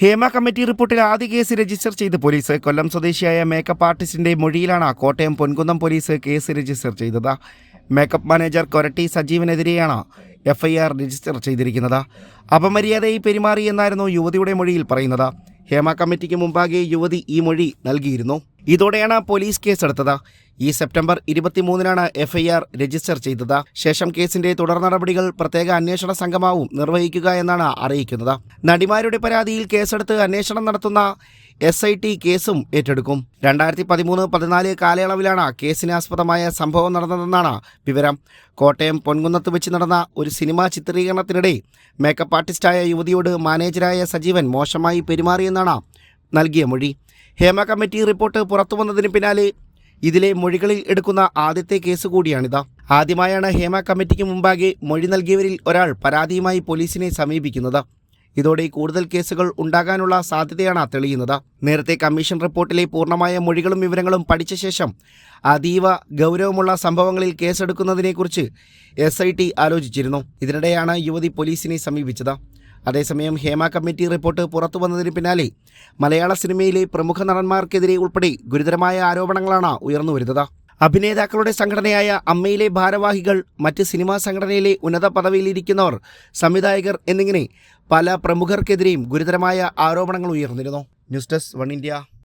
Hema committee റിപ്പോർട്ടിൽ ആദ്യ case register ചെയ്ത് പോലീസ് കൊല്ലം സ്വദേശിയായ മേക്കപ്പ് ആർട്ടിസ്റ്റിന്റെ മൊഴിയിലാണ് Kottayam Ponkunnam police case register ചെയ്തത്. മേക്കപ്പ് മാനേജർ കൊരട്ടി സജീവനെതിരെയാണ് എഫ്ഐആർ രജിസ്റ്റർ ചെയ്തിരിക്കുന്നത്. അപമര്യാദയായി പെരുമാറിയെന്നായിരുന്നു യുവതിയുടെ മൊഴിയിൽ പറയുന്നത്. ഹേമ കമ്മിറ്റിക്ക് മുമ്പാകെ യുവതി ഈ മൊഴി നൽകിയിരുന്നു. ഇതോടെയാണ് പോലീസ് കേസെടുത്തത്. ഈ സെപ്റ്റംബർ ഇരുപത്തിമൂന്നിനാണ് എഫ്ഐആർ രജിസ്റ്റർ ചെയ്തത്. ശേഷം കേസിന്റെ തുടർ നടപടികൾ പ്രത്യേക അന്വേഷണ സംഘമാവും നിർവഹിക്കുക എന്നാണ് അറിയിക്കുന്നത്. നടിമാരുടെ പരാതിയിൽ കേസെടുത്ത് അന്വേഷണം നടത്തുന്ന എസ് ഐ ടി കേസും ഏറ്റെടുക്കും. രണ്ടായിരത്തി പതിമൂന്ന് പതിനാല് കാലയളവിലാണ് കേസിനാസ്പദമായ സംഭവം നടന്നതെന്നാണ് വിവരം. കോട്ടയം പൊൻകുന്നത്ത് വെച്ച് നടന്ന ഒരു സിനിമാ ചിത്രീകരണത്തിനിടെ മേക്കപ്പ് ആർട്ടിസ്റ്റായ യുവതിയോട് മാനേജരായ സജീവൻ മോശമായി പെരുമാറിയെന്നാണ് നൽകിയ മൊഴി. ഹേമ കമ്മിറ്റി റിപ്പോർട്ട് പുറത്തുവന്നതിന് പിന്നാലെ ഇതിലെ മൊഴികളിൽ എടുക്കുന്ന ആദ്യത്തെ കേസ് കൂടിയാണിത്. ആദ്യമായാണ് ഹേമ കമ്മിറ്റിക്ക് മുമ്പാകെ മൊഴി നൽകിയവരിൽ ഒരാൾ പരാതിയുമായി പോലീസിനെ സമീപിക്കുന്നത്. ഇതോടെ കൂടുതൽ കേസുകൾ ഉണ്ടാകാനുള്ള സാധ്യതയാണ് തെളിയുന്നത്. നേരത്തെ കമ്മീഷൻ റിപ്പോർട്ടിലെ പൂർണമായ മൊഴികളും വിവരങ്ങളും പഠിച്ച ശേഷം അതീവ ഗൗരവമുള്ള സംഭവങ്ങളിൽ കേസെടുക്കുന്നതിനെക്കുറിച്ച് എസ് ഐ ടി ആലോചിച്ചിരുന്നു. ഇതിനിടെയാണ് യുവതി പോലീസിനെ സമീപിച്ചത്. അതേസമയം ഹേമ കമ്മിറ്റി റിപ്പോർട്ട് പുറത്തു വന്നതിന് പിന്നാലെ മലയാള സിനിമയിലെ പ്രമുഖ നടന്മാർക്കെതിരെ ഉൾപ്പെടെ ഗുരുതരമായ ആരോപണങ്ങളാണ് ഉയർന്നുവരുന്നത്. അഭിനേതാക്കളുടെ സംഘടനയായ അമ്മയിലെ ഭാരവാഹികൾ മറ്റ് സിനിമാ സംഘടനയിലെ ഉന്നത പദവിയിലിരിക്കുന്നവർ സംവിധായകർ എന്നിങ്ങനെ പല പ്രമുഖർക്കെതിരെയും ഗുരുതരമായ ആരോപണങ്ങൾ ഉയർന്നിരുന്നു. News desk one India.